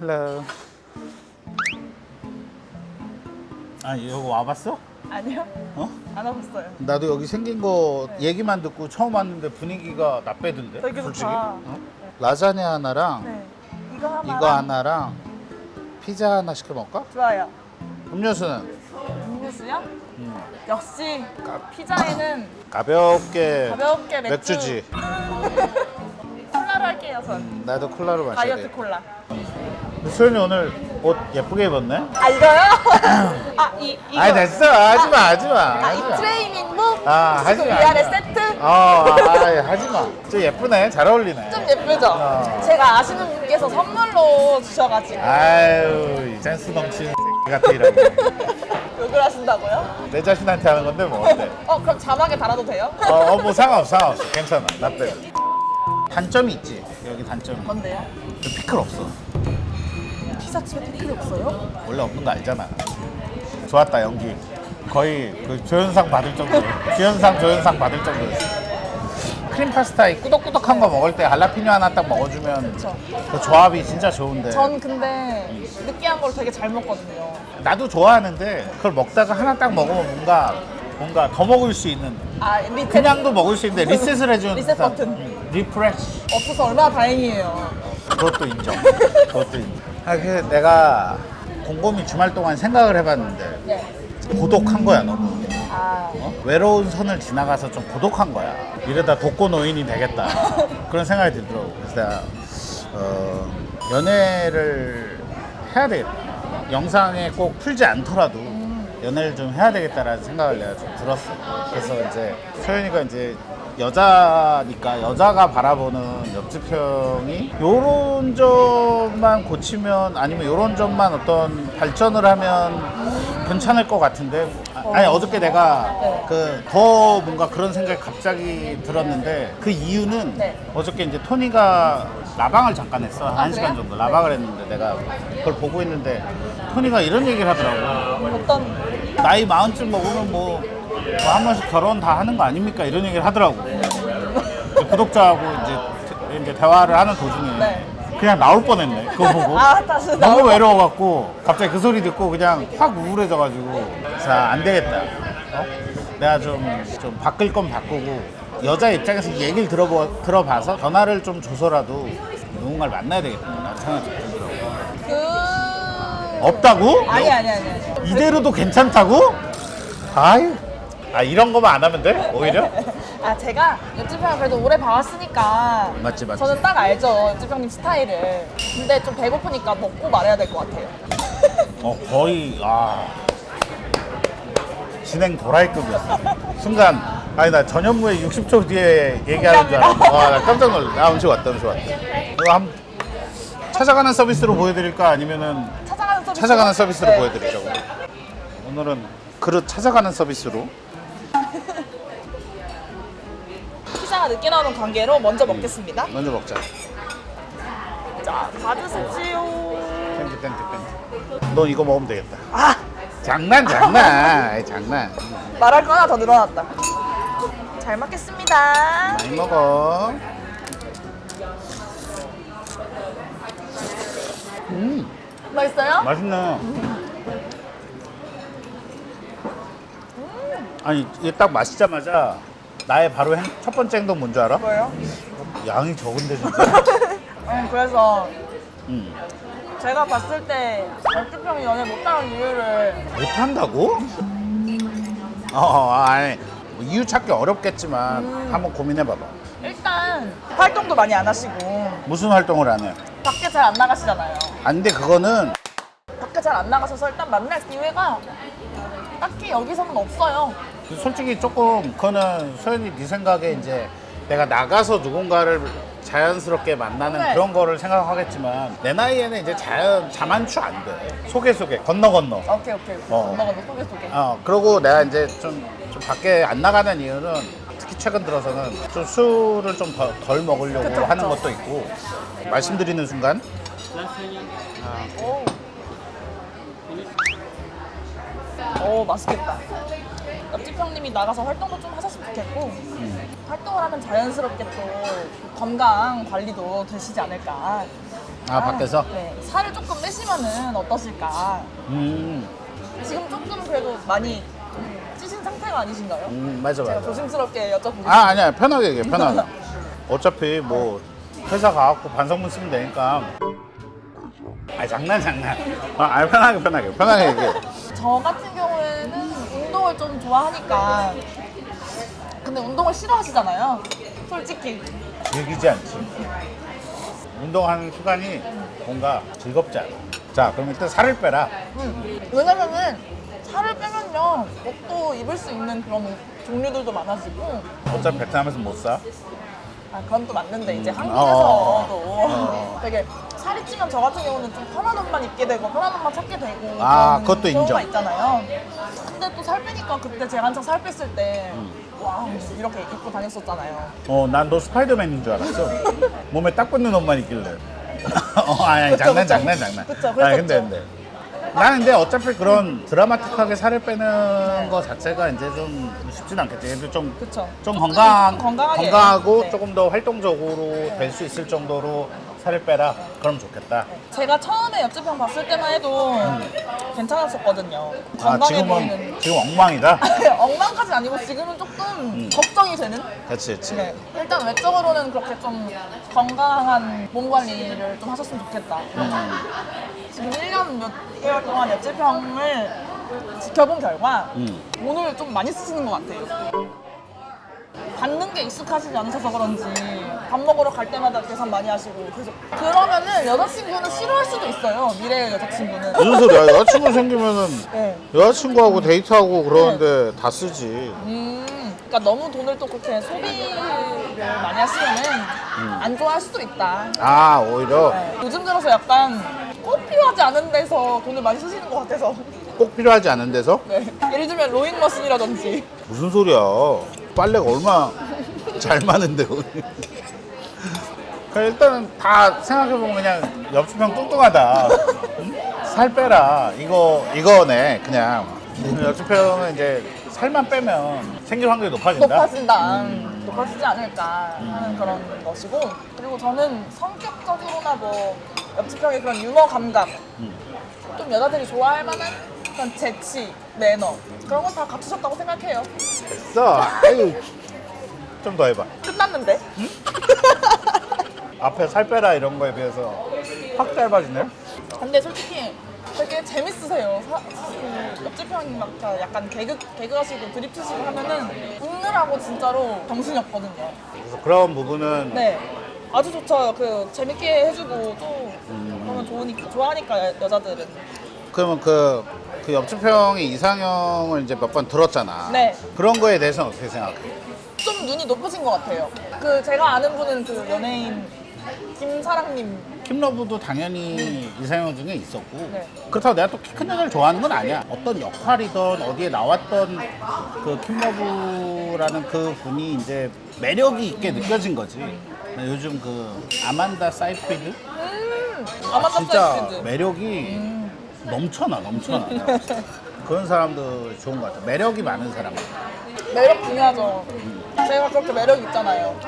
헬로. 아 여기 와봤어? 아니요. 어? 안 와봤어요. 나도 여기 생긴 거 얘기만 듣고 처음 왔는데 분위기가 나빼던데. 되게. 솔직히. 어? 라자냐 하나랑 네. 이거 하나. 이거 하나랑 피자 하나 시켜 먹을까? 좋아요. 음료수는 음료수요? 음, 역시 피자에는 가볍게 가볍게 맥주. 맥주지. 콜라로 할게요, 전. 음, 나도 콜라로 마셔야 다이어트 돼. 콜라. 수현이 오늘 옷 예쁘게 입었네. 아 이거요? 아 이 이거. 아이 됐어 하지 마 하지 마. 아, 이 트레이닝복 아, 하지 지금 마, 위아래 하지 마. 세트 어, 아, 하지 마. 좀 예쁘네. 잘 어울리네. 좀 예쁘죠? 어. 제가 아시는 분께서 선물로 주셔가지고 아유, 이 센스 넘치는 X 같은 이라고. 욕을 하신다고요? 내 자신한테 하는 건데 뭐 어때? 어 그럼 자막에 달아도 돼요? 어, 어, 뭐 상관없어, 상관없어. 괜찮아. 나 빼. 단점이 있지. 여기 단점. 뭔데요? 피클 없어. 피자집에 피클이 없어요? 원래 없는 거 알잖아. 좋았다 연기. 거의 그 조연상 받을 정도. 주연상 조연상 받을 정도였어. 크림 파스타 이 꾸덕꾸덕한 거 먹을 때 할라피뇨 하나 딱 먹어주면 그쵸. 그 조합이 진짜 좋은데. 전 근데 느끼한 걸 되게 잘 먹거든요. 나도 좋아하는데 그걸 먹다가 하나 딱 먹으면 뭔가 뭔가 더 먹을 수 있는 아 리셋 그냥도 먹을 수 있는데 리셋을 해주는 리셋 듯한, 버튼. 음, 리프레시 없어서 얼마나 다행이에요. 그것도 인정 그것도 인정 아, 그 내가 곰곰이 주말 동안 생각을 해봤는데 네. 고독한 거야 너무. 아. 어? 외로운 선을 지나가서 좀 고독한 거야. 이러다 독고 노인이 되겠다. 그런 생각이 들더라고. 그래서 내가 어, 연애를 해야 되겠다 영상에 꼭 풀지 않더라도 연애를 좀 해야 되겠다라는 생각을 내가 좀 들었어. 그래서 이제 소연이가 이제 여자니까 여자가 바라보는 옆집 형이 요런 점만 고치면 아니면 요런 점만 어떤 발전을 하면 괜찮을 것 같은데 아, 아니 어저께 내가 네. 그 더 뭔가 그런 생각이 갑자기 들었는데 그 이유는 네. 어저께 이제 토니가 라방을 잠깐 했어 아, 한 시간 그래요? 정도 라방을 했는데 내가 그걸 보고 있는데 토니가 이런 얘기를 하더라고 어떤 나이 마흔쯤 먹으면 뭐, 뭐한 번씩 결혼 다 하는 거 아닙니까 이런 얘기를 하더라고 구독자하고 이제, 이제 대화를 하는 도중에 네. 그냥 나올 뻔했네 그거 보고 아 다시 너무 거- 외로워갖고 갑자기 그 소리 듣고 그냥 확 우울해져가지고 자 안 되겠다 어? 내가 좀, 좀 바꿀 건 바꾸고 여자 입장에서 이 얘기를 들어보, 들어봐서 변화를 좀 줘서라도 누군가를 만나야 되겠다 라는 생각이 좀 들더라고 그 없다고? 아니 아니 아니 아니. 이대로도 괜찮다고? 아유 아 이런 거만 안 하면 돼? 오히려? 아 제가 옆집 형을 그래도 오래 봐왔으니까 맞지, 맞지. 저는 딱 알죠 옆집 형님 스타일을. 근데 좀 배고프니까 먹고 말해야 될 것 같아요. 어 거의 아. 진행 도라이급이었어. 순간. 아니 나 전현무의 60초 뒤에 얘기하는 줄 알았어 와나 깜짝 놀랐어 아 음식 왔다 음식 왔다. 이거 한 찾아가는 서비스로 보여드릴까? 아니면은 찾아가는 서비스 찾아가는 서비스로 네. 보여드리자고. 오늘은 그릇 찾아가는 서비스로 피자가 늦게 나오는 관계로 먼저 먹겠습니다. 먼저 먹자. 자 받으십시오 땡큐 땡큐 땡큐. 너 이거 먹으면 되겠다. 아! 장난 장난. 아이, 장난. 말할 거 하나 더 늘어났다. 잘 먹겠습니다. 많이 먹어. 음. 맛있어요? 맛있네. 아니 이게 딱 마시자마자 나의 바로 행- 첫 번째 행동 뭔지 알아? 뭐예요? 양이 적은데 진짜. 음, 그래서 음. 제가 봤을 때 형이 연애 못하는 이유를 못한다고? 어, 어 아니 뭐 이유 찾기 어렵겠지만 음. 한번 고민해봐봐. 일단 활동도 많이 안 하시고 무슨 활동을 안 해? 밖에 잘 안 나가시잖아요 안 돼 그거는 밖에 잘 안 나가셔서 일단 만날 기회가 딱히 여기서는 없어요. 솔직히 조금 그거는 소연이 네 생각에 이제 내가 나가서 누군가를 자연스럽게 만나는 네. 그런 거를 생각하겠지만 내 나이에는 이제 자연 자만추 안 돼. 소개 소개 건너 건너. 오케이 오케이. 어. 건너가도 소개 소개. 어 그리고 내가 이제 좀, 좀 밖에 안 나가는 이유는 특히 최근 들어서는 좀 술을 좀 덜 먹으려고 그쵸, 하는 그쵸. 것도 있고 말씀드리는 순간 오. 오 맛있겠다. 형님이 나가서 활동도 좀 하셨으면 좋겠고 활동을 하면 자연스럽게 또 건강 관리도 되시지 않을까. 아, 밖에서? 네. 살을 조금 빼시면은 어떠실까? 음, 지금 조금 그래도 많이 좀 찌신 상태가 아니신가요? 음 맞아 제가 맞아. 조심스럽게 여쭤보겠습니다. 아 아니야 편하게 얘기해 편하게. 어차피 뭐 회사 가갖고 반성문 쓰면 되니까. 아 장난 장난. 아 아니, 편하게 편하게 편하게 얘기해. 저 같은 경우에는 운동을 좀 좋아하니까 근데 운동을 싫어하시잖아요. 솔직히. 즐기지 않지. 운동하는 시간이 뭔가 즐겁지 않아. 자 그럼 일단 살을 빼라. 음. 왜냐면은 살을 빼면요 옷도 입을 수 있는 그런 종류들도 많아지고 어차피 베트남에서 못 사. 아 그건 또 맞는데 이제 음. 한국에서도 어. 되게 살이 찌면 저 같은 경우는 좀 편한 옷만 입게 되고 편한 옷만 찾게 되고 아, 그런 그것도 경우가 인정. 있잖아요. 근데 또 살 빼니까 그때 제가 한창 살 뺐을 때 음. 와, 이렇게 입고 다녔었잖아요. 어, 난 너 스파이더맨인 줄 알았어. 몸에 딱 붙는 옷만 있길래. 어, 아니, 아니 그쵸, 장난, 그쵸. 장난, 장난. 그쵸, 아니, 근데, 그랬었죠. 근데. 나는 근데 어차피 그런 드라마틱하게 살을 빼는 거 자체가 이제 좀 쉽진 않겠지. 근데 좀, 그쵸. 좀 조금 건강, 좀 건강하게. 건강하고 네. 조금 더 활동적으로 될 수 있을 정도로 살을 빼라. 그럼 좋겠다. 제가 처음에 옆집형 봤을 때만 해도 괜찮았었거든요. 아, 건강해 지금은, 보이는. 지금 엉망이다? 엉망까지 아니고 지금은 조금 걱정이 되는? 그치, 그치. 네. 일단 외적으로는 그렇게 좀 건강한 몸 관리를 좀 하셨으면 좋겠다. 음. 지금 1년 몇 개월 동안 옆집형을 지켜본 결과 음. 돈을 좀 많이 쓰시는 것 같아요. 받는 게 익숙하시지 않으셔서 그런지 밥 먹으러 갈 때마다 계산 많이 하시고 계속 그러면은 여자친구는 싫어할 수도 있어요 미래의 여자친구는 무슨 소리야? 여자친구 생기면은 네. 여자친구하고 데이트하고 그러는데 다 쓰지. 음, 그러니까 너무 돈을 또 그렇게 소비를 많이 하시면은 안 좋아할 수도 있다. 아, 오히려 네. 요즘 들어서 약간 꼭 필요하지 않은 데서 돈을 많이 쓰시는 것 같아서. 꼭 필요하지 않은 데서? 네. 예를 들면 로잉 머신이라든지. 무슨 소리야? 빨래가 얼마 잘 마는데 거기. 그냥 일단은 다 생각해보면 그냥 옆집 형 뚱뚱하다. 응? 살 빼라. 이거 이거네 그냥. 옆집 형은 이제 살만 빼면 생길 확률이 높아진다. 높아진다. 음, 높아지지 않을까 하는 그런 것이고. 그리고 저는 성격적으로나 뭐 옆집 형의 그런 유머 감각, 음. 좀 여자들이 좋아할 만한 그런 재치, 매너 그런 건 다 갖추셨다고 생각해요. 됐어. 아유. 좀 더 해봐. 끝났는데? 앞에 살 빼라 이런 거에 비해서 확 짧아지네. 근데 솔직히 되게 재밌으세요. 사, 그 옆집 형이 막 다 약간 개그 개그 하시고 드립 치시고 하면은 웃느라고 진짜로 정신이 없거든요. 그래서 그런 부분은 네. 아주 좋죠. 그 재밌게 해주고 또 그러면 좋으니까 좋아하니까 여- 여자들은. 그러면 그, 그 옆집 형이 이상형을 이제 몇 번 들었잖아. 네. 그런 거에 대해서는 어떻게 생각해? 좀 눈이 높으신 것 같아요. 그 제가 아는 분은 그 연예인 김사랑님. 킴러브도 당연히 이상형 중에 있었고 네. 그렇다고 내가 또 키 큰 여자를 좋아하는 건 아니야 어떤 역할이든 어디에 나왔던 그 킴러브라는 그 분이 이제 매력이 있게 느껴진 거지 나 요즘 그 아만다 사이프리드 음. 아마다 진짜 사이프리드. 매력이 넘쳐나 넘쳐나 그런 사람도 좋은 것 같아 매력이 많은 사람 매력 중요하죠. 제가 그렇게 매력 있잖아요.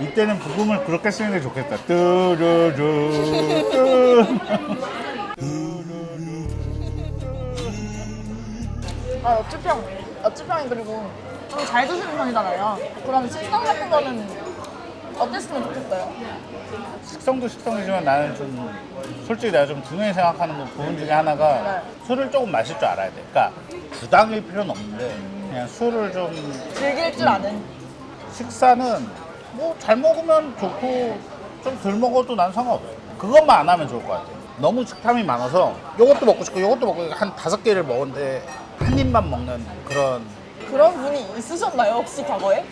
이때는 부금을 그렇게 쓰는 게 좋겠다 뚜루루 뚜 아 옆집형 옆집형이 그리고 좀 잘 드시는 편이잖아요. 그러면 식성 같은 거는 어땠으면 좋겠어요? 식성도 식성이지만 나는 좀 솔직히 내가 좀 중요히 생각하는 거 부분 중에 하나가 네. 술을 조금 마실 줄 알아야 돼. 그러니까 부당일 필요는 없는데 그냥 술을 좀 즐길 줄 아는. 식사는 뭐 잘 먹으면 좋고 좀 덜 먹어도 난 상관없어. 그것만 안 하면 좋을 것 같아. 너무 식탐이 많아서 이것도 먹고 싶고 이것도 먹고 한 다섯 개를 먹었는데 한 입만 먹는 그런 그런 분이 있으셨나요 혹시 과거에?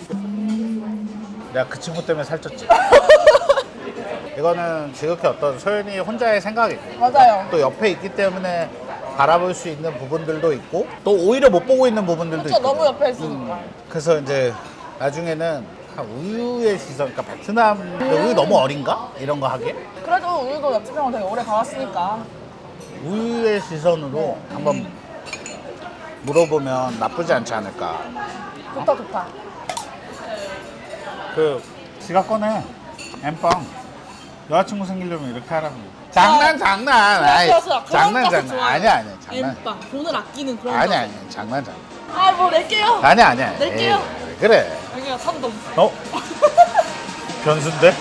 내가 그 친구 때문에 살쪘지. 이거는 지극히 어떤 소연이 혼자의 생각이고 맞아요. 또 옆에 있기 때문에 바라볼 수 있는 부분들도 있고 또 오히려 못 보고 있는 부분들도 그렇죠 있고 너무 옆에 있으니까. 그래서 이제 나중에는 한 우유의 시선 그러니까 베트남 우유 너무 어린가? 이런 거 하게 그래도 우리도 옆집형을 되게 오래 가왔으니까. 우유의 시선으로 한번 물어보면 나쁘지 않지 않을까 좋다 좋다. 그 지갑 꺼내. 엠빵. 여자친구 생기려면 이렇게 하라고. 장난 장난. 아이, 좋아. 그런 장난 장난. 좋아요. 아니야 아니야. 장난. 엠빵. 돈을 아끼는 그런 아니야 거. 아니야. 장난 장난. 아뭐 낼게요. 아니야 아니야. 낼게요. 에이, 그래. 여기가 선동. 어? 변수인데?